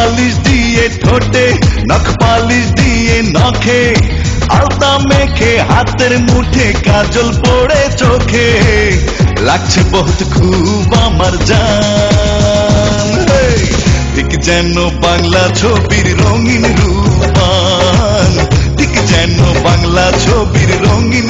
Polish দিয়ে ঠোঁটে, নখ পালিশ দিয়ে নখে। আলতা মেখে হাতের মুঠে কাজল পড়ে চোখে। লাগছে বহুত খুব আমার জান। ঠিক যেন বাংলা ছবির রঙিন রূপান ঠিক যেন বাংলা ছবির রঙিন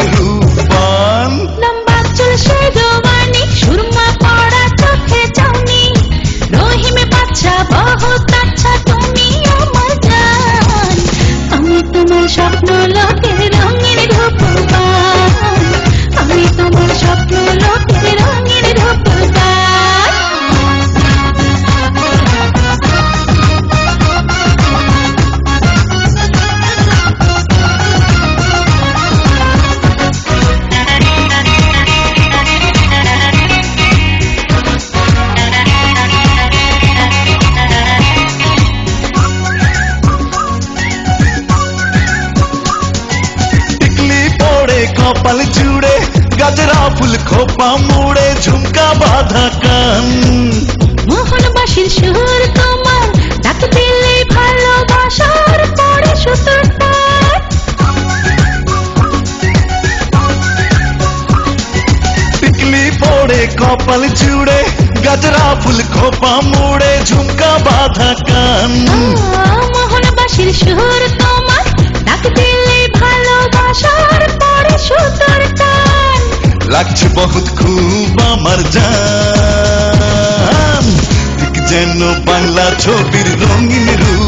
কপাল জুড়ে গাজরা ফুল খোপা মুড়ে ঝুমকা বাঁধা কান। মোহন মোহনবাসীর সুর তোমার ডাক দিলে ভালোবাসার পরে সুতোর টিকলি পড়ে কপাল জুড়ে গাজরা ফুল খোপা মুড়ে ঝুমকা বাঁধা কান। লাগছে বহুত খুব আমার যান ঠিক যেন বাংলা ছবির রঙিন রূপান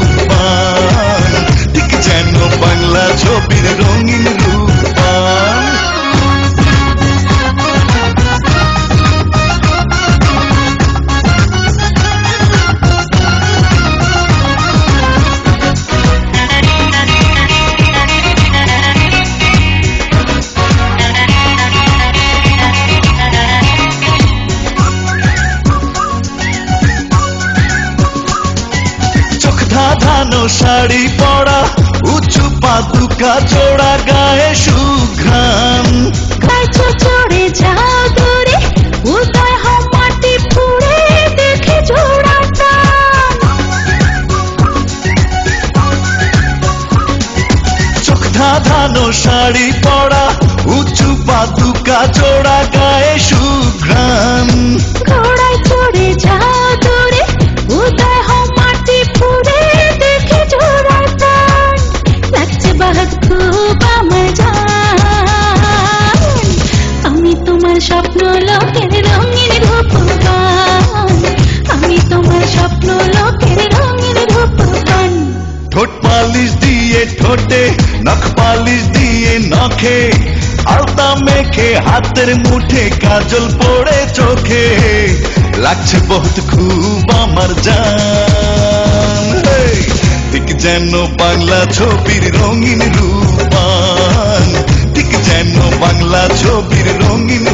শাড়ি পরা উঁচু পাতুকা গায়ে সুঘ্রাণ। চড়ে যাও দূরে উদয় হও মাটি পুড়ে দেখে জোড়া চোখ ধাঁধানো শাড়ি পরা উঁচু পাতুকা জোড়া গায়ে সুঘ্রাণ। ঘোড়ায় স্বপ্ন লোকের রঙিন রূপবান আমি তোমার স্বপ্ন লোকের ঠোঁট পালিশ দিয়ে ঠোঁটে, নখ পালিশ দিয়ে নখে, আলতা মেখে, হাতের মুঠে কাজল পড়ে চোখে। লাগছে বহুত খুব আমার জান। ঠিক যেন বাংলা ছবির রঙিন রূপান ঠিক যেন বাংলা ছবির রঙিন